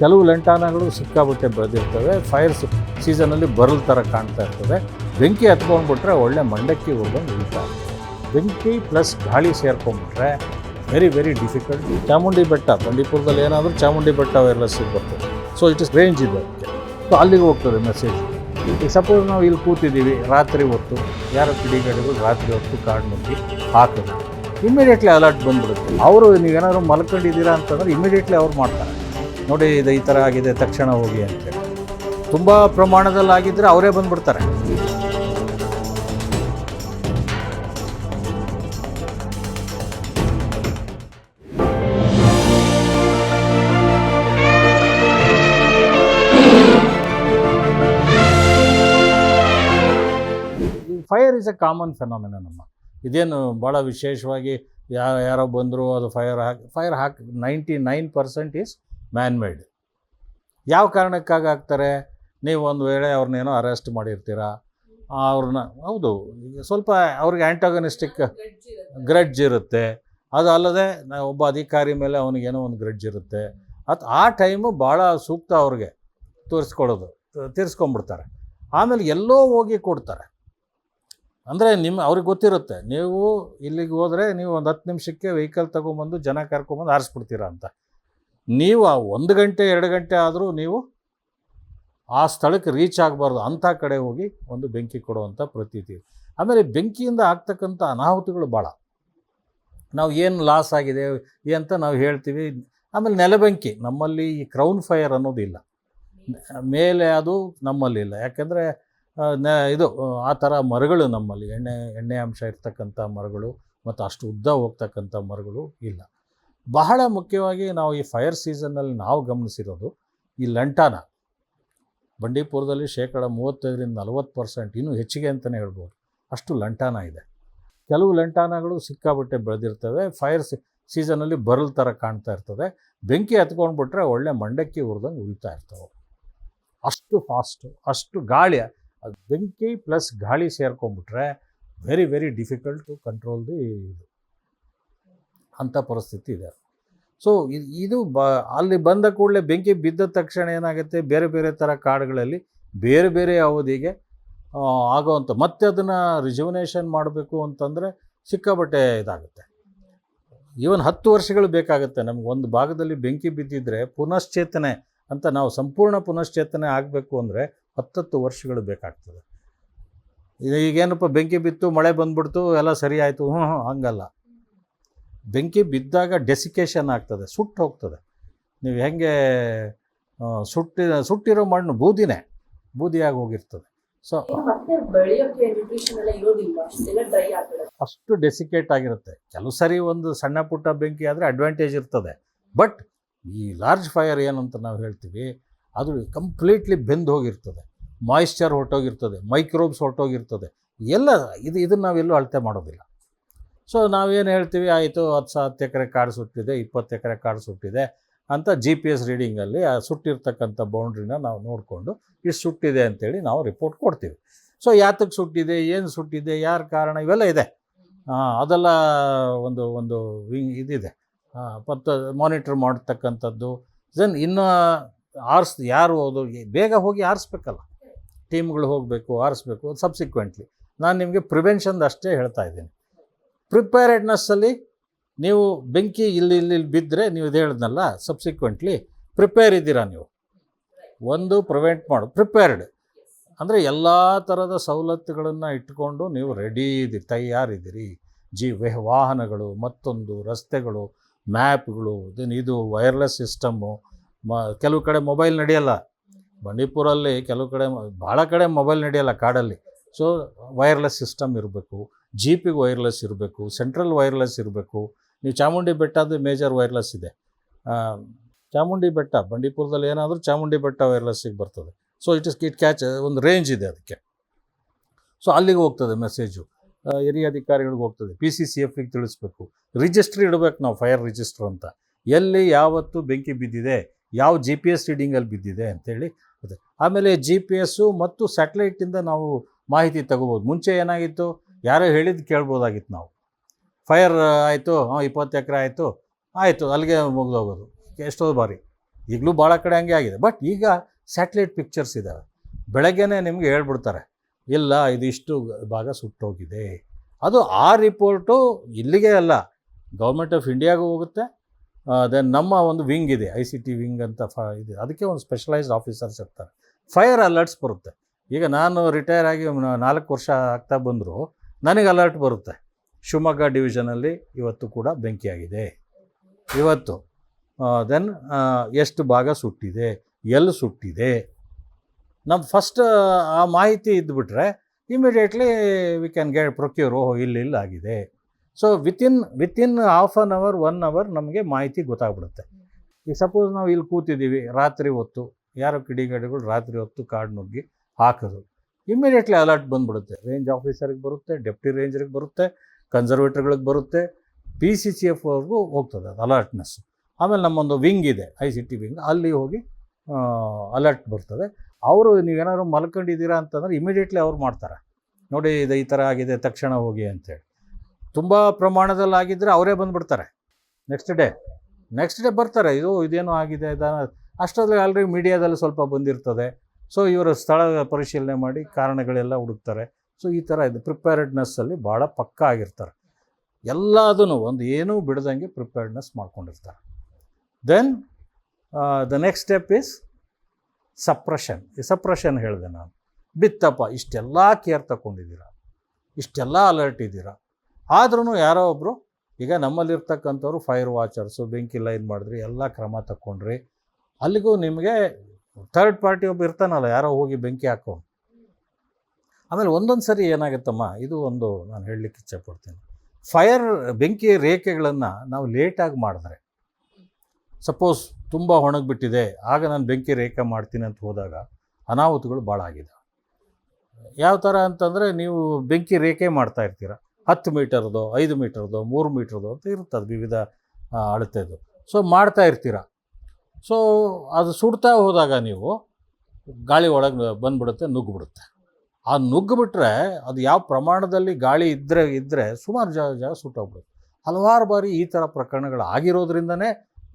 ಕೆಲವು ಲಂಟಾನಗಳು ಸಿಕ್ಕಾಬಟ್ಟೆ ಬೆಳೆದಿರ್ತವೆ. ಫೈರ್ ಸೀಸನಲ್ಲಿ ಬರಲ್ ಥರ ಕಾಣ್ತಾ ಇರ್ತವೆ ಬೆಂಕಿ ಹತ್ಕೊಂಡ್ಬಿಟ್ರೆ ಒಳ್ಳೆ ಮಂಡಕ್ಕಿ ಹೋಗ್ದಂಗೆ ಉಳಿತಾ ಇರ್ತದೆ ಬೆಂಕಿ ಪ್ಲಸ್ ಗಾಳಿ ಸೇರ್ಕೊಂಡ್ಬಿಟ್ರೆ ವೆರಿ ವೆರಿ ಡಿಫಿಕಲ್ಟ್ ಚಾಮುಂಡಿ ಬೆಟ್ಟ, ಬಂಡೀಪುರದಲ್ಲಿ ಏನಾದರೂ ಚಾಮುಂಡಿ ಬೆಟ್ಟ ವೈರ್ಲೆಸ್ಸಿಗೆ ಬರ್ತದೆ ಸೊ ಇಟ್ ಇಸ್ ರೇಂಜ್ ಇದೆ ಸೊ ಅಲ್ಲಿಗೆ ಹೋಗ್ತದೆ ಮೆಸೇಜ್ ಈಗ ಸಪೋಸ್ ನಾವು ಇಲ್ಲಿ ಕೂತಿದ್ದೀವಿ, ರಾತ್ರಿ ಹೊತ್ತು. ಯಾರೋ ಕಿಡಿಗಡಿಗಳು ರಾತ್ರಿ ಹೊತ್ತು ಕಾಡಿನಲ್ಲಿ ಹಾಕಿದ್ರು ಇಮಿಡಿಯೇಟ್ಲಿ ಅಲರ್ಟ್ ಬಂದ್ಬಿಡುತ್ತೆ. ಅವರು ನೀವೇನಾದ್ರು ಮಲ್ಕೊಂಡಿದ್ದೀರಾ ಅಂತಂದ್ರೆ ಇಮಿಡಿಯೇಟ್ಲಿ ಅವ್ರು ಮಾಡ್ತಾರೆ. ನೋಡಿ ಇದು ಈ ಥರ ಆಗಿದೆ, ತಕ್ಷಣ ಹೋಗಿ ಅಂತೇಳಿ ತುಂಬ ಪ್ರಮಾಣದಲ್ಲಿ ಆಗಿದ್ದರೆ ಅವರೇ ಬಂದುಬಿಡ್ತಾರೆ. Fire is a common phenomena ನಮ್ಮ ಇದೇನು ಭಾಳ ವಿಶೇಷವಾಗಿ ಯಾರೋ ಬಂದರು, ಅದು ಫೈರ್ ಹಾಕಿ fire hockey ninety nine percent is man made ಯಾವ ಕಾರಣಕ್ಕಾಗಿ ಹಾಕ್ತಾರೆ? ನೀವು ಒಂದು ವೇಳೆ ಅವ್ರನ್ನೇನೋ ಅರೆಸ್ಟ್ ಮಾಡಿರ್ತೀರಾ? ಅವ್ರನ್ನ, ಹೌದು, ಸ್ವಲ್ಪ ಅವ್ರಿಗೆ ಆ್ಯಂಟಾಗನಿಸ್ಟಿಕ್ ಗ್ರಡ್ಜ್ ಇರುತ್ತೆ. ಅದು ಅಲ್ಲದೆ ಒಬ್ಬ ಅಧಿಕಾರಿ ಮೇಲೆ ಅವನಿಗೇನೋ ಒಂದು ಗ್ರಡ್ಜ್ ಇರುತ್ತೆ. ಅದು ಆ ಟೈಮು ಭಾಳ ಸೂಕ್ತ ಅವ್ರಿಗೆ ತೋರಿಸ್ಕೊಳ್ಳೋದು ತೀರಿಸ್ಕೊಂಬಿಡ್ತಾರೆ ಆಮೇಲೆ ಎಲ್ಲೋ ಹೋಗಿ ಕೊಡ್ತಾರೆ. ಅಂದರೆ ನಿಮ್ಮ ಅವ್ರಿಗೆ ಗೊತ್ತಿರುತ್ತೆ, ನೀವು ಇಲ್ಲಿಗೆ ಹೋದರೆ ನೀವು ಒಂದು ಹತ್ತು ನಿಮಿಷಕ್ಕೆ ವೆಹಿಕಲ್ ತೊಗೊಂಬಂದು ಜನ ಕರ್ಕೊಂಬಂದು ಆರಿಸ್ಬಿಡ್ತೀರಾ ಅಂತ. ನೀವು ಆ ಒಂದು ಗಂಟೆ, ಎರಡು ಗಂಟೆ ಆದರೂ ನೀವು ಆ ಸ್ಥಳಕ್ಕೆ ರೀಚ್ ಆಗಬಾರ್ದು. ಅಂಥ ಕಡೆ ಹೋಗಿ ಒಂದು ಬೆಂಕಿ ಕೊಡುವಂಥ ಪ್ರತೀತಿ ಆಮೇಲೆ ಬೆಂಕಿಯಿಂದ ಆಗ್ತಕ್ಕಂಥ ಅನಾಹುತಗಳು ಭಾಳ. ನಾವು ಏನು ಲಾಸ್ ಆಗಿದೆ ಅಂತ ನಾವು ಹೇಳ್ತೀವಿ. ಆಮೇಲೆ ನೆಲಬೆಂಕಿ ನಮ್ಮಲ್ಲಿ ಈ ಕ್ರೌನ್ ಫೈರ್ ಅನ್ನೋದಿಲ್ಲ ಮೇಲೆ ಅದು ನಮ್ಮಲ್ಲಿಲ್ಲ ಯಾಕೆಂದರೆ ನ, ಇದು, ಆ ಥರ ಮರಗಳು ನಮ್ಮಲ್ಲಿ. ಎಣ್ಣೆ ಎಣ್ಣೆ ಅಂಶ ಇರ್ತಕ್ಕಂಥ ಮರಗಳು ಮತ್ತು ಅಷ್ಟು ಉದ್ದ ಹೋಗ್ತಕ್ಕಂಥ ಮರಗಳು ಇಲ್ಲ. ಬಹಳ ಮುಖ್ಯವಾಗಿ ನಾವು ಈ ಫೈರ್ ಸೀಸನ್ನಲ್ಲಿ ನಾವು ಗಮನಿಸಿರೋದು ಈ ಲಂಟಾನ. ಬಂಡೀಪುರದಲ್ಲಿ ಶೇಕಡ ಮೂವತ್ತೈದರಿಂದ ನಲವತ್ತು ಪರ್ಸೆಂಟ್ ಇನ್ನೂ ಹೆಚ್ಚಿಗೆ ಅಂತಲೇ ಹೇಳ್ಬೋದು. ಅಷ್ಟು ಲಂಟಾನ ಇದೆ. ಕೆಲವು ಲಂಟಾನಗಳು ಸಿಕ್ಕಾಬಟ್ಟೆ ಬೆಳೆದಿರ್ತವೆ. ಫೈರ್ ಸೀಸನಲ್ಲಿ ಬರಲ್ ಥರ ಕಾಣ್ತಾ ಇರ್ತದೆ. ಬೆಂಕಿ ಹತ್ಕೊಂಡ್ಬಿಟ್ರೆ ಒಳ್ಳೆ ಮಂಡಕ್ಕಿ ಉರಿದಂಗೆ ಉರಿತಾ ಇರ್ತವೆ. ಅಷ್ಟು ಫಾಸ್ಟು ಅಷ್ಟು ಗಾಳಿ ಬೆಂಕಿ ಪ್ಲಸ್ ಗಾಳಿ ಸೇರ್ಕೊಂಡ್ಬಿಟ್ರೆ very very difficult to control the ಇದು. ಅಂಥ ಪರಿಸ್ಥಿತಿ ಇದೆ. ಸೊ ಇದು ಬ, ಅಲ್ಲಿ ಬಂದ ಕೂಡಲೇ ಬೆಂಕಿ ಬಿದ್ದ ತಕ್ಷಣ ಏನಾಗುತ್ತೆ? ಬೇರೆ ಬೇರೆ ಥರ ಕಾಡುಗಳಲ್ಲಿ ಬೇರೆ ಬೇರೆ ಅವಧಿಗೆ ಆಗೋವಂಥ ಮತ್ತೆ ಅದನ್ನು ರಿಜುವನೇಷನ್ ಮಾಡಬೇಕು ಅಂತಂದರೆ ಸಿಕ್ಕಾಬಟ್ಟೆ ಇದಾಗುತ್ತೆ. ಈವನ್ ಹತ್ತು ವರ್ಷಗಳು ಬೇಕಾಗುತ್ತೆ. ನಮ್ಗೆ ಒಂದು ಭಾಗದಲ್ಲಿ ಬೆಂಕಿ ಬಿದ್ದಿದ್ರೆ ಪುನಶ್ಚೇತನೆ ಅಂತ ನಾವು ಸಂಪೂರ್ಣ ಪುನಶ್ಚೇತನೆ ಆಗಬೇಕು ಅಂದರೆ ಹತ್ತತ್ತು ವರ್ಷಗಳು ಬೇಕಾಗ್ತದೆ. ಈಗೇನಪ್ಪ ಬೆಂಕಿ ಬಿತ್ತು, ಮಳೆ ಬಂದ್ಬಿಡ್ತು, ಎಲ್ಲ ಸರಿ ಆಯಿತು ಹ್ಞೂ ಹ್ಞೂ ಹಂಗಲ್ಲ. ಬೆಂಕಿ ಬಿದ್ದಾಗ ಡೆಸಿಕೇಶನ್ ಆಗ್ತದೆ ಸುಟ್ಟು ಹೋಗ್ತದೆ. ನೀವು ಹೆಂಗೆ ಸುಟ್ಟಿ ಸುಟ್ಟಿರೋ ಮಣ್ಣು ಬೂದಿನೇ ಬೂದಿಯಾಗಿ ಹೋಗಿರ್ತದೆ. ಸೊ ಅಷ್ಟು ಡೆಸಿಕೇಟ್ ಆಗಿರುತ್ತೆ. ಕೆಲವು ಸರಿ ಒಂದು ಸಣ್ಣ ಪುಟ್ಟ ಬೆಂಕಿ ಆದರೆ ಅಡ್ವಾಂಟೇಜ್ ಇರ್ತದೆ. ಬಟ್ ಈ ಲಾರ್ಜ್ ಫೈರ್ ಏನಂತ ನಾವು ಹೇಳ್ತೀವಿ ಅದು ಕಂಪ್ಲೀಟ್ಲಿ ಬೆಂದು ಹೋಗಿರ್ತದೆ. ಮಾಯಿಶ್ಚರ್ ಹೊರಟೋಗಿರ್ತದೆ ಮೈಕ್ರೋಬ್ಸ್ ಹೊರಟೋಗಿರ್ತದೆ. ಎಲ್ಲ ಇದು ಇದನ್ನು ನಾವೆಲ್ಲೂ ಅಳತೆ ಮಾಡೋದಿಲ್ಲ. ಸೊ ನಾವೇನು ಹೇಳ್ತೀವಿ? ಆಯಿತು, ಹತ್ತು ಹತ್ತು ಎಕರೆ ಕಾಡು ಸುಟ್ಟಿದೆ, ಇಪ್ಪತ್ತು ಎಕರೆ ಕಾಡು ಸುಟ್ಟಿದೆ ಅಂತ ಜಿ ಪಿ ಎಸ್ ರೀಡಿಂಗಲ್ಲಿ ಆ ಸುಟ್ಟಿರ್ತಕ್ಕಂಥ ಬೌಂಡ್ರಿನ ನಾವು ನೋಡಿಕೊಂಡು ಇಷ್ಟು ಸುಟ್ಟಿದೆ ಅಂತೇಳಿ ನಾವು ರಿಪೋರ್ಟ್ ಕೊಡ್ತೀವಿ. ಸೊ ಯಾತಕ್ಕೆ ಸುಟ್ಟಿದೆ, ಏನು ಸುಟ್ಟಿದೆ, ಯಾರ ಕಾರಣ, ಇವೆಲ್ಲ ಇದೆ. ಅದೆಲ್ಲ ಒಂದು ಒಂದು ವಿಂಗ್ ಇದಿದೆ. ಮತ್ತು ಮಾನಿಟ್ರ್ ಮಾಡ್ತಕ್ಕಂಥದ್ದು ದೆನ್ ಇನ್ನು ಆರಿಸ್, ಯಾರು ಹೋದು ಬೇಗ ಹೋಗಿ ಆರಿಸ್ಬೇಕಲ್ಲ. ಟೀಮ್ಗಳು ಹೋಗಬೇಕು, ಆರಿಸ್ಬೇಕು ಸಬ್ಸಿಕ್ವೆಂಟ್ಲಿ ನಾನು ನಿಮಗೆ ಪ್ರಿವೆನ್ಷನ್ದು ಅಷ್ಟೇ ಹೇಳ್ತಾ ಇದ್ದೀನಿ. ಪ್ರಿಪೇರೆಡ್ನೆಸ್ಸಲ್ಲಿ ನೀವು ಬೆಂಕಿ ಇಲ್ಲಿ ಇಲ್ಲಿ ಬಿದ್ದರೆ ನೀವು ಇದು ಹೇಳಿದ್ನಲ್ಲ ಸಬ್ಸಿಕ್ವೆಂಟ್ಲಿ ಪ್ರಿಪೇರ್ ಇದ್ದೀರಾ ನೀವು? ಒಂದು ಪ್ರಿವೆಂಟ್ ಮಾಡು, ಪ್ರಿಪೇರ್ಡ್. ಅಂದರೆ ಎಲ್ಲ ಥರದ ಸವಲತ್ತುಗಳನ್ನು ಇಟ್ಕೊಂಡು ನೀವು ರೆಡಿ ಇದ್ದೀರಿ, ತಯಾರಿದ್ದೀರಿ. ಜಿ ವೆಹ ವಾಹನಗಳು, ಮತ್ತೊಂದು ರಸ್ತೆಗಳು, ಮ್ಯಾಪ್ಗಳು, ದೆನ್ ಇದು ವೈರ್ಲೆಸ್ ಸಿಸ್ಟಮ್ಮು ಮ, ಕೆಲವು ಕಡೆ ಮೊಬೈಲ್ ನಡೆಯಲ್ಲ. ಬಂಡೀಪುರಲ್ಲಿ ಕೆಲವು ಕಡೆ ಭಾಳ ಕಡೆ ಮೊಬೈಲ್ ನಡೆಯಲ್ಲ ಕಾಡಲ್ಲಿ. ಸೊ ವೈರ್ಲೆಸ್ ಸಿಸ್ಟಮ್ ಇರಬೇಕು. ಜೀಪಿಗೆ ವೈರ್ಲೆಸ್ ಇರಬೇಕು ಸೆಂಟ್ರಲ್ ವೈರ್ಲೆಸ್ ಇರಬೇಕು. ನೀವು ಚಾಮುಂಡಿ ಬೆಟ್ಟದ ಮೇಜರ್ ವೈರ್ಲೆಸ್ ಇದೆ. ಚಾಮುಂಡಿ ಬೆಟ್ಟ, ಬಂಡೀಪುರದಲ್ಲಿ ಏನಾದರೂ ಚಾಮುಂಡಿ ಬೆಟ್ಟ ವೈರ್ಲೆಸ್ಸಿಗೆ ಬರ್ತದೆ. So it is it catch ಒಂದು ರೇಂಜ್ ಇದೆ ಅದಕ್ಕೆ. ಸೊ ಅಲ್ಲಿಗೆ ಹೋಗ್ತದೆ ಮೆಸೇಜು ಹಿರಿಯ ಅಧಿಕಾರಿಗಳಿಗೆ ಹೋಗ್ತದೆ. ಪಿ ಸಿ ಸಿ ಎಫ್ಗೆ ತಿಳಿಸ್ಬೇಕು. ರಿಜಿಸ್ಟ್ರಿ ಇಡಬೇಕು ನಾವು ಫೈರ್ ರಿಜಿಸ್ಟ್ರ್ ಅಂತ. ಎಲ್ಲಿ, ಯಾವತ್ತು ಬೆಂಕಿ ಬಿದ್ದಿದೆ, ಯಾವ ಜಿ ಪಿ ಎಸ್ ರೀಡಿಂಗಲ್ಲಿ ಬಿದ್ದಿದೆ ಅಂತೇಳಿ ಅದೇ. ಆಮೇಲೆ ಜಿ ಪಿ ಎಸ್ಸು ಮತ್ತು ಸ್ಯಾಟಲೈಟಿಂದ ನಾವು ಮಾಹಿತಿ ತಗೋಬೋದು. ಮುಂಚೆ ಏನಾಗಿತ್ತು? ಯಾರೋ ಹೇಳಿದ್ದು ಕೇಳ್ಬೋದಾಗಿತ್ತು ನಾವು. ಫೈರ್ ಆಯಿತು, ಹಾಂ, ಇಪ್ಪತ್ತು ಎಕರೆ ಆಯಿತು ಆಯಿತು, ಅಲ್ಲಿಗೆ ಮುಗಿದೋಗೋದು, ಎಷ್ಟೋ ಬಾರಿ. ಈಗಲೂ ಭಾಳ ಕಡೆ ಹಂಗೆ ಆಗಿದೆ. ಬಟ್ ಈಗ ಸ್ಯಾಟಲೈಟ್ ಪಿಕ್ಚರ್ಸ್ ಇದ್ದಾವೆ ಬೆಳಗ್ಗೆನೇ ನಿಮಗೆ ಹೇಳ್ಬಿಡ್ತಾರೆ, ಇಲ್ಲ, ಇದಿಷ್ಟು ಭಾಗ ಸುಟ್ಟೋಗಿದೆ. ಅದು ಆ ರಿಪೋರ್ಟು ಇಲ್ಲಿಗೆ ಅಲ್ಲ ಗೌರ್ಮೆಂಟ್ ಆಫ್ ಇಂಡಿಯಾಗೂ ಹೋಗುತ್ತೆ. ದೆನ್ ನಮ್ಮ ಒಂದು ವಿಂಗ್ ಇದೆ ಐ ಸಿ ಟಿ ವಿಂಗ್ ಅಂತ ಫ ಇದೆ. ಅದಕ್ಕೆ ಒಂದು ಸ್ಪೆಷಲೈಸ್ಡ್ ಆಫೀಸರ್ಸ್ ಇರ್ತಾರೆ. ಫೈರ್ ಅಲರ್ಟ್ಸ್ ಬರುತ್ತೆ. ಈಗ ನಾನು ರಿಟೈರ್ ಆಗಿ ನಾಲ್ಕು ವರ್ಷ ಆಗ್ತಾ ಬಂದರೂ ನನಗೆ ಅಲರ್ಟ್ ಬರುತ್ತೆ. ಶಿವಮೊಗ್ಗ ಡಿವಿಷನಲ್ಲಿ ಇವತ್ತು ಕೂಡ ಬೆಂಕಿಯಾಗಿದೆ. ಇವತ್ತು ದೆನ್ ಎಷ್ಟು ಭಾಗ ಸುಟ್ಟಿದೆ ಎಲ್ಲಿ ಸುಟ್ಟಿದೆ? ನಮ್ಮ ಫಸ್ಟ್ ಆ ಮಾಹಿತಿ ಇದ್ದುಬಿಟ್ರೆ immediately we can get procure ಓಹೋ, ಇಲ್ಲಿ ಇಲ್ಲಿ ಆಗಿದೆ. So within within half an hour one hour ನಮಗೆ ಮಾಹಿತಿ ಗೊತ್ತಾಗ್ಬಿಡುತ್ತೆ. ಈಗ ಸಪೋಸ್ ನಾವು ಇಲ್ಲಿ ಕೂತಿದ್ದೀವಿ, ರಾತ್ರಿ ಹೊತ್ತು, ಯಾರೋ ಕಿಡಿಗೇಡಿಗಳು ರಾತ್ರಿ ಹೊತ್ತು ಕಾಡು ನುಗ್ಗಿ ಹಾಕೋದು ಇಮಿಡಿಯೇಟ್ಲಿ ಅಲರ್ಟ್ ಬಂದ್ಬಿಡುತ್ತೆ. ರೇಂಜ್ ಆಫೀಸರ್ಗೆ ಬರುತ್ತೆ ಡೆಪ್ಟಿ ರೇಂಜರ್ಗೆ ಬರುತ್ತೆ ಕನ್ಸರ್ವೇಟರ್ಗಳಿಗೆ ಬರುತ್ತೆ ಪಿ ಸಿ ಸಿ ಎಫ್ ಅವ್ರಿಗೂ ಹೋಗ್ತದೆ ಅದು ಅಲರ್ಟ್ನೆಸ್ ಆಮೇಲೆ ನಮ್ಮೊಂದು ವಿಂಗ್ ಇದೆ ಐ ಸಿ ಟಿ ವಿಂಗ್ ಅಲ್ಲಿ ಹೋಗಿ ಅಲರ್ಟ್ ಬರ್ತದೆ. ಅವರು ನೀವೇನಾದ್ರು ಮಲ್ಕೊಂಡಿದ್ದೀರಾ ಅಂತಂದರೆ ಇಮಿಡಿಯೇಟ್ಲಿ ಅವ್ರು ಮಾಡ್ತಾರೆ. ನೋಡಿ ಇದು ಈ ಥರ ಆಗಿದೆ, ತಕ್ಷಣ ಹೋಗಿ ಅಂತೇಳಿ. ತುಂಬ ಪ್ರಮಾಣದಲ್ಲಿ ಆಗಿದ್ದರೆ ಅವರೇ ಬಂದುಬಿಡ್ತಾರೆ. ನೆಕ್ಸ್ಟ್ ಡೇ ನೆಕ್ಸ್ಟ್ ಡೇ ಬರ್ತಾರೆ. ಇದು, ಇದೇನೋ ಆಗಿದೆ ಇದ ಅಷ್ಟರಲ್ಲಿ ಆಲ್ರೆಡಿ ಮೀಡಿಯಾದಲ್ಲಿ ಸ್ವಲ್ಪ ಬಂದಿರ್ತದೆ. ಸೊ ಇವರು ಸ್ಥಳ ಪರಿಶೀಲನೆ ಮಾಡಿ ಕಾರಣಗಳೆಲ್ಲ ಹುಡುಕ್ತಾರೆ. ಸೊ ಈ ಥರ ಇದು ಪ್ರಿಪೇರ್ಡ್ನೆಸ್ಸಲ್ಲಿ ಭಾಳ ಪಕ್ಕ ಆಗಿರ್ತಾರೆ. ಎಲ್ಲದನ್ನು ಒಂದು ಏನೂ ಬಿಡದಂಗೆ ಪ್ರಿಪೇರ್ಡ್ನೆಸ್ ಮಾಡ್ಕೊಂಡಿರ್ತಾರೆ. Then the next step is suppression ಈ ಸಪ್ರೆಷನ್ ಹೇಳಿದೆ ನಾನು. ಬಿತ್ತಪ್ಪ, ಇಷ್ಟೆಲ್ಲ ಕೇರ್ ತಗೊಂಡಿದ್ದೀರಾ ಇಷ್ಟೆಲ್ಲ ಅಲರ್ಟ್ ಇದ್ದೀರಾ? ಆದ್ರೂ ಯಾರೋ ಒಬ್ಬರು ಈಗ ನಮ್ಮಲ್ಲಿರ್ತಕ್ಕಂಥವ್ರು ಫೈರ್ ವಾಚರ್ಸು ಬೆಂಕಿ ಲೈನ್ ಮಾಡಿದ್ರಿ, ಎಲ್ಲ ಕ್ರಮ ತಗೊಂಡ್ರಿ ಅಲ್ಲಿಗೂ ನಿಮಗೆ ಥರ್ಡ್ ಪಾರ್ಟಿ ಒಬ್ಬ ಇರ್ತಾನಲ್ಲ, ಯಾರೋ ಹೋಗಿ ಬೆಂಕಿ ಹಾಕೋ. ಆಮೇಲೆ ಒಂದೊಂದು ಸರಿ ಏನಾಗುತ್ತಮ್ಮ, ಇದು ಒಂದು ನಾನು ಹೇಳಲಿಕ್ಕೆ ಇಚ್ಛೆಪಡ್ತೀನಿ. ಫೈರ್ ಬೆಂಕಿ ರೇಖೆಗಳನ್ನು ನಾವು ಲೇಟಾಗಿ ಮಾಡಿದ್ರೆ ಸಪೋಸ್ ತುಂಬ ಒಣಗಿಬಿಟ್ಟಿದೆ, ಆಗ ನಾನು ಬೆಂಕಿ ರೇಖೆ ಮಾಡ್ತೀನಿ ಅಂತ ಹೋದಾಗ ಅನಾಹುತಗಳು ಭಾಳ ಆಗಿದೆ ಯಾವ ಥರ ಅಂತಂದರೆ ನೀವು ಬೆಂಕಿ ರೇಖೆ ಮಾಡ್ತಾ ಇರ್ತೀರ. ಹತ್ತು ಮೀಟರ್ದು, ಐದು ಮೀಟರ್ದು, ಮೂರು ಮೀಟರ್ದು ಅಂತ ಇರ್ತದೆ ವಿವಿಧ ಅಳತೆದು. ಸೊ ಮಾಡ್ತಾ ಇರ್ತೀರ. ಸೊ ಅದು ಸುಡ್ತಾ ಹೋದಾಗ ನೀವು ಗಾಳಿ ಒಳಗೆ ಬಂದ್ಬಿಡುತ್ತೆ, ನುಗ್ಗಿಬಿಡುತ್ತೆ. ಆ ನುಗ್ಗಿಬಿಟ್ರೆ ಅದು ಯಾವ ಪ್ರಮಾಣದಲ್ಲಿ ಗಾಳಿ ಇದ್ದರೆ ಇದ್ದರೆ ಸುಮಾರು ಜಾಗ ಜಾಗ ಸುಟ್ಟೋಗ್ಬಿಡುತ್ತೆ. ಹಲವಾರು ಬಾರಿ ಈ ಥರ ಪ್ರಕರಣಗಳು ಆಗಿರೋದ್ರಿಂದನೇ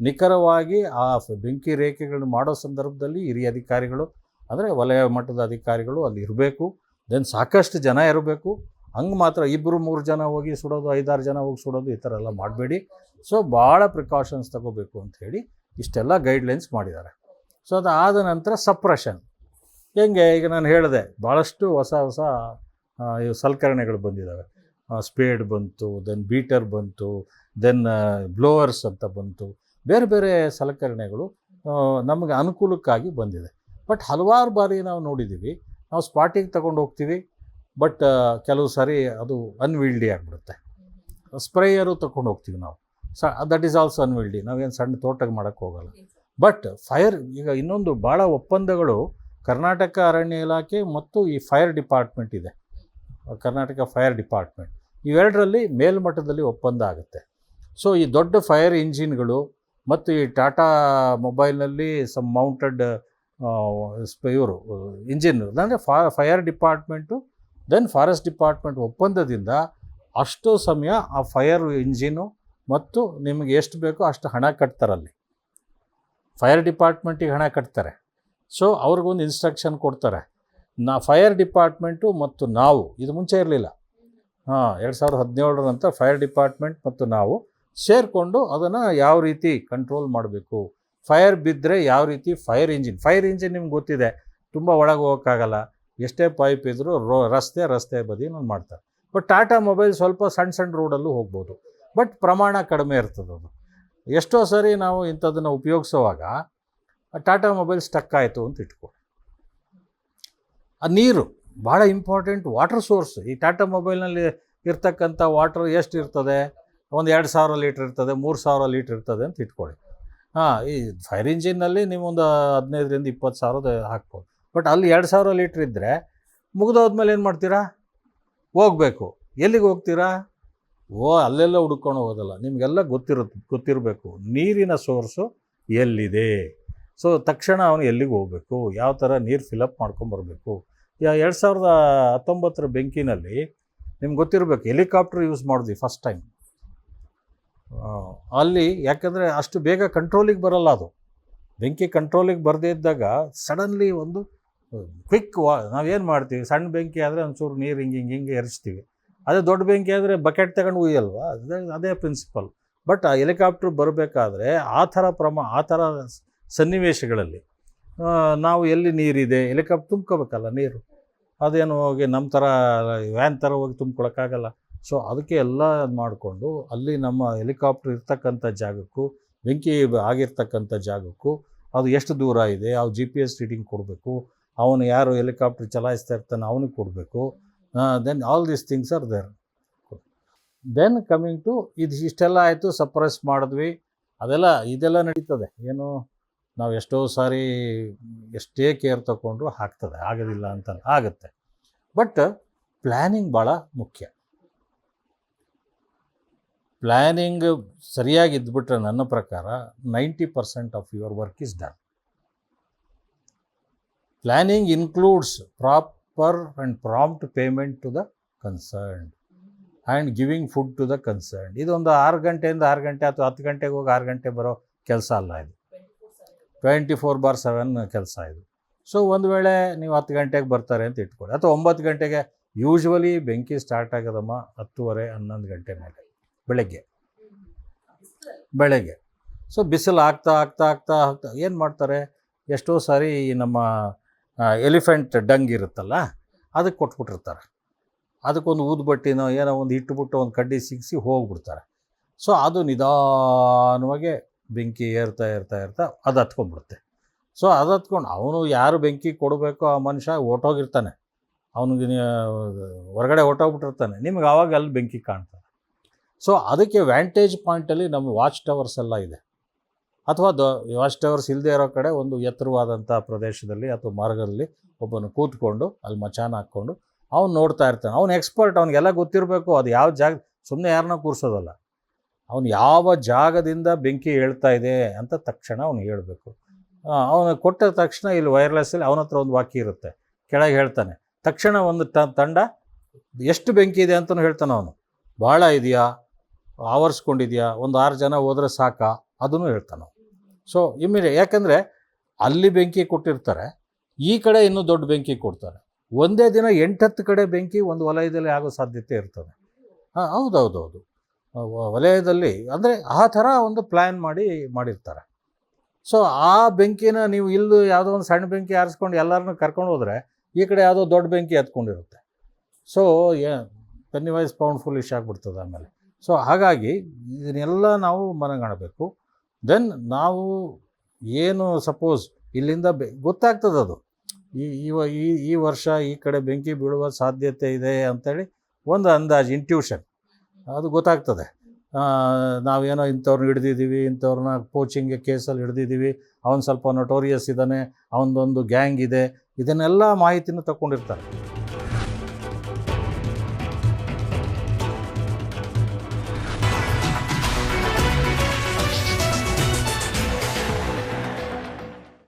ನಿಖರವಾಗಿ ಆ ಬೆಂಕಿ ರೇಖೆಗಳನ್ನು ಮಾಡೋ ಸಂದರ್ಭದಲ್ಲಿ ಹಿರಿಯ ಅಧಿಕಾರಿಗಳು, ಅಂದರೆ ವಲಯ ಮಟ್ಟದ ಅಧಿಕಾರಿಗಳು ಅಲ್ಲಿ ಇರಬೇಕು. ದೆನ್ ಸಾಕಷ್ಟು ಜನ ಇರಬೇಕು. ಹಂಗೆ ಮಾತ್ರ ಇಬ್ಬರು ಮೂರು ಜನ ಹೋಗಿ ಸುಡೋದು, ಐದಾರು ಜನ ಹೋಗಿ ಸುಡೋದು ಈ ಥರ ಎಲ್ಲ ಮಾಡಬೇಡಿ. ಸೊ ಭಾಳ ಪ್ರಿಕಾಷನ್ಸ್ ತಗೋಬೇಕು ಅಂತ ಹೇಳಿ ಇಷ್ಟೆಲ್ಲ ಗೈಡ್ಲೈನ್ಸ್ ಮಾಡಿದ್ದಾರೆ. ಸೊ ಅದು ಆದ ನಂತರ ಸಪ್ರೆಷನ್ ಹೆಂಗೆ? ಈಗ ನಾನು ಹೇಳಿದೆ ಭಾಳಷ್ಟು ಹೊಸ ಹೊಸ ಸಲಕರಣೆಗಳು ಬಂದಿದ್ದಾವೆ. ಸ್ಪೇಡ್ ಬಂತು ದೆನ್ ಬೀಟರ್ ಬಂತು ದೆನ್ ಬ್ಲೋವರ್ಸ್ ಅಂತ ಬಂತು. ಬೇರೆ ಬೇರೆ ಸಲಕರಣೆಗಳು ನಮಗೆ ಅನುಕೂಲಕ್ಕಾಗಿ ಬಂದಿದೆ. ಬಟ್ ಹಲವಾರು ಬಾರಿ ನಾವು ನೋಡಿದ್ದೀವಿ, ನಾವು ಸ್ಪಾಟಿಗೆ ತಗೊಂಡು ಹೋಗ್ತೀವಿ ಬಟ್ ಕೆಲವು ಸಾರಿ ಅದು ಅನ್ವಿಲ್ಡಿ ಆಗಿಬಿಡುತ್ತೆ. ಸ್ಪ್ರೇಯರು ತಗೊಂಡು ಹೋಗ್ತೀವಿ ನಾವು. ಸ ದಟ್ ಈಸ್ ಆಲ್ಸೋ ಅನ್ವಿಲ್ಡಿ ನಾವೇನು ಸಣ್ಣ ತೋಟಕ್ಕೆ ಮಾಡೋಕ್ಕೆ ಹೋಗಲ್ಲ. ಬಟ್ ಫೈರ್ ಈಗ ಇನ್ನೊಂದು ಭಾಳ ಒಪ್ಪಂದಗಳು ಕರ್ನಾಟಕ ಅರಣ್ಯ ಇಲಾಖೆ ಮತ್ತು ಈ ಫೈರ್ ಡಿಪಾರ್ಟ್ಮೆಂಟ್ ಇದೆ. ಕರ್ನಾಟಕ ಫೈರ್ ಡಿಪಾರ್ಟ್ಮೆಂಟ್ ಇವೆರಡರಲ್ಲಿ ಮೇಲ್ಮಟ್ಟದಲ್ಲಿ ಒಪ್ಪಂದ ಆಗುತ್ತೆ. ಸೊ ಈ ದೊಡ್ಡ ಫೈರ್ ಇಂಜಿನ್ಗಳು ಮತ್ತು ಈ ಟಾಟಾ ಮೊಬೈಲ್ನಲ್ಲಿ ಸಮ್ ಮೌಂಟೆಡ್ ಇವರು ಇಂಜಿನ್ ಅಂದರೆ ಫಾ fire department then forest department ಒಪ್ಪಂದದಿಂದ ಅಷ್ಟು ಸಮಯ ಆ ಫೈರ್ ಇಂಜಿನು ಮತ್ತು ನಿಮಗೆ ಎಷ್ಟು ಬೇಕೋ ಅಷ್ಟು ಹಣ ಕಟ್ತಾರಲ್ಲಿ. ಫೈರ್ ಡಿಪಾರ್ಟ್ಮೆಂಟಿಗೆ ಹಣ ಕಟ್ತಾರೆ. ಸೊ ಅವ್ರಿಗೊಂದು ಇನ್ಸ್ಟ್ರಕ್ಷನ್ ಕೊಡ್ತಾರೆ. ನಾ ಫೈರ್ ಡಿಪಾರ್ಟ್ಮೆಂಟು ಮತ್ತು ನಾವು, ಇದು ಮುಂಚೆ ಇರಲಿಲ್ಲ. ಹಾಂ, ಎರಡು ಸಾವಿರದ ಹದಿನೇಳರ ನಂತರ ಫೈರ್ ಡಿಪಾರ್ಟ್ಮೆಂಟ್ ಮತ್ತು ನಾವು ಸೇರಿಕೊಂಡು ಅದನ್ನು ಯಾವ ರೀತಿ ಕಂಟ್ರೋಲ್ ಮಾಡಬೇಕು? ಫೈರ್ ಬಿದ್ದರೆ ಯಾವ ರೀತಿ? ಫೈರ್ ಇಂಜಿನ್ ಫೈರ್ ಇಂಜಿನ್ ನಿಮ್ಗೆ ಗೊತ್ತಿದೆ. ತುಂಬ ಒಳಗೆ ಹೋಗೋಕ್ಕಾಗಲ್ಲ. ಎಷ್ಟೇ ಪೈಪ್ ಇದ್ದರೂ ರೋ, ರಸ್ತೆ ರಸ್ತೆ ಬದಿ ಮಾಡ್ತಾರೆ. ಬಟ್ ಟಾಟಾ ಮೊಬೈಲ್ ಸ್ವಲ್ಪ ಸಣ್ಣ ಸಣ್ಣ ರೋಡಲ್ಲೂ ಹೋಗ್ಬೋದು. ಬಟ್ ಪ್ರಮಾಣ ಕಡಿಮೆ ಇರ್ತದದು ಎಷ್ಟೋ ಸರಿ ನಾವು ಇಂಥದನ್ನು ಉಪಯೋಗಿಸುವಾಗ ಟಾಟಾ ಮೊಬೈಲ್ ಸ್ಟಕ್ ಆಯಿತು ಅಂತ ಇಟ್ಕೊ ಆ ನೀರು ಭಾಳ ಇಂಪಾರ್ಟೆಂಟ್ ವಾಟರ್ ಸೋರ್ಸ್. ಈ ಟಾಟಾ ಮೊಬೈಲ್ನಲ್ಲಿ ಇರ್ತಕ್ಕಂಥ ವಾಟರ್ ಎಷ್ಟು ಇರ್ತದೆ? ಒಂದು ಎರಡು ಸಾವಿರ ಲೀಟ್ರ್ ಇರ್ತದೆ, ಮೂರು ಸಾವಿರ ಲೀಟ್ರ್ ಇರ್ತದೆ ಅಂತ ಇಟ್ಕೊಳ್ಳಿ. ಹಾಂ, ಈ ಫೈರ್ ಇಂಜಿನ್ನಲ್ಲಿ ನೀವು ಒಂದು ಹದಿನೈದರಿಂದ ಇಪ್ಪತ್ತು ಸಾವಿರದ ಹಾಕ್ಬೋದು. ಬಟ್ ಅಲ್ಲಿ ಎರಡು ಸಾವಿರ ಲೀಟ್ರ್ ಇದ್ದರೆ ಮುಗಿದೋದ್ಮೇಲೆ ಏನು ಮಾಡ್ತೀರಾ? ಹೋಗಬೇಕು. ಎಲ್ಲಿಗೆ ಹೋಗ್ತೀರಾ? ಓ, ಅಲ್ಲೆಲ್ಲ ಹುಡ್ಕೊಂಡು ಹೋಗೋದಲ್ಲ. ನಿಮಗೆಲ್ಲ ಗೊತ್ತಿರುತ್ತೆ, ಗೊತ್ತಿರಬೇಕು. ನೀರಿನ ಸೋರ್ಸು ಎಲ್ಲಿದೆ? ಸೊ ತಕ್ಷಣ ಅವನು ಎಲ್ಲಿಗೆ ಹೋಗಬೇಕು? ಯಾವ ಥರ ನೀರು ಫಿಲಪ್ ಮಾಡ್ಕೊಂಬರ್ಬೇಕು ಎರಡು ಸಾವಿರದ ಹತ್ತೊಂಬತ್ತರ ಬೆಂಕಿನಲ್ಲಿ ನಿಮ್ಗೆ ಗೊತ್ತಿರಬೇಕು, ಹೆಲಿಕಾಪ್ಟರ್ ಯೂಸ್ ಮಾಡಿದ್ವಿ ಫಸ್ಟ್ ಟೈಮ್ ಅಲ್ಲಿ ಯಾಕಂದರೆ ಅಷ್ಟು ಬೇಗ ಕಂಟ್ರೋಲಿಗೆ ಬರಲ್ಲ ಅದು. ಬೆಂಕಿ ಕಂಟ್ರೋಲಿಗೆ ಬರದೇ ಇದ್ದಾಗ ಸಡನ್ಲಿ ಒಂದು ಕ್ವಿಕ್ ವಾ ನಾವೇನು ಮಾಡ್ತೀವಿ? ಸಣ್ಣ ಬೆಂಕಿ ಆದರೆ ಒಂಚೂರು ನೀರು ಹಿಂಗೆ ಹಿಂಗೆ ಹಿಂಗೆ ಎರಚ್ತೀವಿ ಅದೇ ದೊಡ್ಡ ಬೆಂಕಿ ಆದರೆ ಬಕೆಟ್ ತಗೊಂಡು ಉಯ್ಯಲ್ವಾ? ಅದೇ ಅದೇ ಪ್ರಿನ್ಸಿಪಲ್ ಬಟ್ ಆ ಹೆಲಿಕಾಪ್ಟ್ರ್ ಬರಬೇಕಾದ್ರೆ ಆ ಥರ ಪ್ರಮ, ಆ ಥರ ಸನ್ನಿವೇಶಗಳಲ್ಲಿ ನಾವು ಎಲ್ಲಿ ನೀರಿದೆ? ಹೆಲಿಕಾಪ್ಟರ್ ತುಂಬ್ಕೋಬೇಕಲ್ಲ ನೀರು. ಅದೇನು ಹೋಗಿ ನಮ್ಮ ಥರ ವ್ಯಾನ್ ಥರ ಹೋಗಿ ತುಂಬ್ಕೊಳಕ್ಕಾಗಲ್ಲ. ಸೊ ಅದಕ್ಕೆ ಎಲ್ಲ ಮಾಡಿಕೊಂಡು ಅಲ್ಲಿ ನಮ್ಮ ಹೆಲಿಕಾಪ್ಟರ್ ಇರ್ತಕ್ಕಂಥ ಜಾಗಕ್ಕೂ, ಬೆಂಕಿ ಆಗಿರ್ತಕ್ಕಂಥ ಜಾಗಕ್ಕೂ, ಅದು ಎಷ್ಟು ದೂರ ಇದೆ? ಅವು ಜಿ ಪಿ ಎಸ್ ರೀಡಿಂಗ್ ಕೊಡಬೇಕು. ಅವನು ಯಾರು ಹೆಲಿಕಾಪ್ಟರ್ ಚಲಾಯಿಸ್ತಾ ಇರ್ತಾನೆ, ಅವನಿಗೆ ಕೊಡಬೇಕು. Then all these things are there then coming to ಇದು ಇಷ್ಟೆಲ್ಲ ಆಯಿತು ಸಪ್ರೆಸ್ ಮಾಡಿದ್ವಿ. ಅದೆಲ್ಲ, ಇದೆಲ್ಲ ನಡೀತದೆ. ಏನು, ನಾವು ಎಷ್ಟೋ ಸಾರಿ ಎಷ್ಟೇ ಕೇರ್ ತಗೊಂಡ್ರು ಆಗ್ತದೆ, ಆಗೋದಿಲ್ಲ ಅಂತ ಆಗುತ್ತೆ. ಬಟ್ ಪ್ಲ್ಯಾನಿಂಗ್ ಭಾಳ ಮುಖ್ಯ. ಪ್ಲ್ಯಾನಿಂಗ್ ಸರಿಯಾಗಿ ಇದ್ಬಿಟ್ರೆ ನನ್ನ ಪ್ರಕಾರ ninety percent of your work is done planning includes proper and prompt payment to the concerned and giving food to the concern ಇದೊಂದು ಆರು ಗಂಟೆಯಿಂದ ಆರು ಗಂಟೆ ಅಥವಾ ಹತ್ತು ಗಂಟೆಗೆ ಹೋಗಿ ಆರು ಗಂಟೆ ಬರೋ ಕೆಲಸ ಅಲ್ಲ ಇದು. ಟ್ವೆಂಟಿ ಫೋರ್ ಬಾರ್ ಸೆವೆನ್ ಕೆಲಸ ಇದು. ಸೊ ಒಂದು ವೇಳೆ ನೀವು ಹತ್ತು ಗಂಟೆಗೆ ಬರ್ತಾರೆ ಅಂತ ಇಟ್ಕೊಳ್ಳಿ. ಅಥವಾ ಒಂಬತ್ತು ಗಂಟೆಗೆ ಯೂಶ್ವಲಿ ಬೆಂಕಿ ಸ್ಟಾರ್ಟ್ ಆಗೋದಮ್ಮ ಹತ್ತುವರೆ, ಹನ್ನೊಂದು ಗಂಟೆ ಮೇಲೆ. ಬೆಳಗ್ಗೆ. ಬೆಳಗ್ಗೆ. ಸೊ ಬಿಸಿಲು ಆಗ್ತಾ ಆಗ್ತಾ ಆಗ್ತಾ ಆಗ್ತಾ, ಏನು ಮಾಡ್ತಾರೆ? ಎಷ್ಟೋ ಸಾರಿ ನಮ್ಮ ಎಲಿಫೆಂಟ್ ಡಂಗ್ ಇರುತ್ತಲ್ಲ, ಅದಕ್ಕೆ ಕೊಟ್ಬಿಟ್ಟಿರ್ತಾರೆ. ಅದಕ್ಕೊಂದು ಊದುಬಟ್ಟಿನೋ ಏನೋ ಒಂದು ಇಟ್ಟುಬಿಟ್ಟು ಒಂದು ಕಡ್ಡಿ ಸಿಗಿಸಿ ಹೋಗ್ಬಿಡ್ತಾರೆ. ಸೊ, ಅದು ನಿಧಾನವಾಗಿ ಬೆಂಕಿ ಏರ್ತಾ ಏರ್ತಾ ಇರ್ತಾ ಅದು ಹತ್ಕೊಂಡ್ಬಿಡುತ್ತೆ. ಸೊ, ಅದು ಹತ್ಕೊಂಡು ಅವನು ಯಾರು ಬೆಂಕಿ ಕೊಡಬೇಕೋ ಆ ಮನುಷ್ಯ ಹೊರ್ಟೋಗಿರ್ತಾನೆ. ಅವನಿಗೆ ಹೊರಗಡೆ ಹೊಟ್ಟೋಗ್ಬಿಟ್ಟಿರ್ತಾನೆ ನಿಮ್ಗೆ ಆವಾಗ ಅಲ್ಲಿ ಬೆಂಕಿ ಕಾಣ್ತಾನೆ ಸೊ, ಅದಕ್ಕೆ ವ್ಯಾಂಟೇಜ್ ಪಾಯಿಂಟಲ್ಲಿ ನಮ್ಮ ವಾಚ್ ಟವರ್ಸ್ ಎಲ್ಲ ಇದೆ. ಅಥವಾ ದೊ ವಾಚ್ ಟವರ್ಸ್ ಇಲ್ಲದೆ ಇರೋ ಕಡೆ ಒಂದು ಎತ್ತರವಾದಂಥ ಪ್ರದೇಶದಲ್ಲಿ ಅಥವಾ ಮಾರ್ಗದಲ್ಲಿ ಒಬ್ಬನು ಕೂತ್ಕೊಂಡು ಅಲ್ಲಿ ಮಚಾನ ಹಾಕ್ಕೊಂಡು ಅವ್ನು ನೋಡ್ತಾ ಇರ್ತಾನೆ. ಅವ್ನು ಎಕ್ಸ್ಪರ್ಟ್, ಅವ್ನಿಗೆಲ್ಲ ಗೊತ್ತಿರಬೇಕು ಅದು ಯಾವ ಜಾಗ ಸುಮ್ಮನೆ ಯಾರನ್ನ ಕೂರಿಸೋದಲ್ಲ. ಅವನು ಯಾವ ಜಾಗದಿಂದ ಬೆಂಕಿ ಹೇಳ್ತಾ ಇದೆ ಅಂತ ತಕ್ಷಣ ಅವನು ಹೇಳಬೇಕು. ಅವನು ಕೊಟ್ಟ ತಕ್ಷಣ ಇಲ್ಲಿ ವೈರ್ಲೆಸ್ಸಲ್ಲಿ ಅವನ ಹತ್ರ ಒಂದು ವಾಕ್ಯ ಇರುತ್ತೆ. ಕೆಳಗೆ ಹೇಳ್ತಾನೆ, ತಕ್ಷಣ ಒಂದು ತ, ತಂಡ, ಎಷ್ಟು ಬೆಂಕಿ ಇದೆ ಅಂತಲೂ ಹೇಳ್ತಾನೆ ಅವನು. ಭಾಳ ಇದೆಯಾ? ಆವರಿಸ್ಕೊಂಡಿದೆಯಾ? ಒಂದು ಆರು ಜನ ಹೋದ್ರೆ ಸಾಕಾ? ಅದನ್ನು ಹೇಳ್ತಾನೆ ಸೊ ಇಮ್ಮಿಡಿಯೇಟ್ ಯಾಕಂದರೆ ಅಲ್ಲಿ ಬೆಂಕಿ ಕೊಟ್ಟಿರ್ತಾರೆ, ಈ ಕಡೆ ಇನ್ನೂ ದೊಡ್ಡ ಬೆಂಕಿ ಕೊಡ್ತಾರೆ. ಒಂದೇ ದಿನ ಎಂಟತ್ತು ಕಡೆ ಬೆಂಕಿ ಒಂದು ವಲಯದಲ್ಲಿ ಆಗೋ ಸಾಧ್ಯತೆ ಇರ್ತದೆ. ಹಾಂ, ಹೌದೌದೌದು. ವಲಯದಲ್ಲಿ, ಅಂದರೆ ಆ ಥರ ಒಂದು ಪ್ಲ್ಯಾನ್ ಮಾಡಿ ಮಾಡಿರ್ತಾರೆ. ಸೊ ಆ ಬೆಂಕಿನ ನೀವು ಇಲ್ಲೂ ಯಾವುದೋ ಒಂದು ಸಣ್ಣ ಬೆಂಕಿ ಆರಿಸ್ಕೊಂಡು ಎಲ್ಲರನ್ನೂ ಕರ್ಕೊಂಡು ಹೋದರೆ ಈ ಕಡೆ ಯಾವುದೋ ದೊಡ್ಡ ಬೆಂಕಿ ಹತ್ಕೊಂಡಿರುತ್ತೆ so penny wise pound foolish ಆಗಿಬಿಡ್ತದೆ ಆಮೇಲೆ. ಸೊ ಹಾಗಾಗಿ ಇದನ್ನೆಲ್ಲ ನಾವು ಮನಗಾಣಬೇಕು. ದೆನ್ ನಾವು ಏನು ಸಪೋಸ್ ಇಲ್ಲಿಂದ ಬೆ, ಗೊತ್ತಾಗ್ತದೆ ಅದು. ಈ ಈ ಈ ಈ ವರ್ಷ ಈ ಕಡೆ ಬೆಂಕಿ ಬೀಳುವ ಸಾಧ್ಯತೆ ಇದೆ ಅಂತೇಳಿ ಒಂದು ಅಂದಾಜು ಇಂಟ್ಯೂಷನ್ ಅದು ಗೊತ್ತಾಗ್ತದೆ. ನಾವೇನೋ ಇಂಥವ್ರನ್ನ ಹಿಡ್ದಿದ್ದೀವಿ ಇಂಥವ್ರನ್ನ ಕೋಚಿಂಗ್ ಕೇಸಲ್ಲಿ ಹಿಡ್ದಿದ್ದೀವಿ, ಅವನು ಸ್ವಲ್ಪ ನೊಟೋರಿಯಸ್ ಇದ್ದಾನೆ ಅವನದೊಂದು ಗ್ಯಾಂಗ್ ಇದೆ, ಇದನ್ನೆಲ್ಲ ಮಾಹಿತಿನೂ ತಗೊಂಡಿರ್ತಾರೆ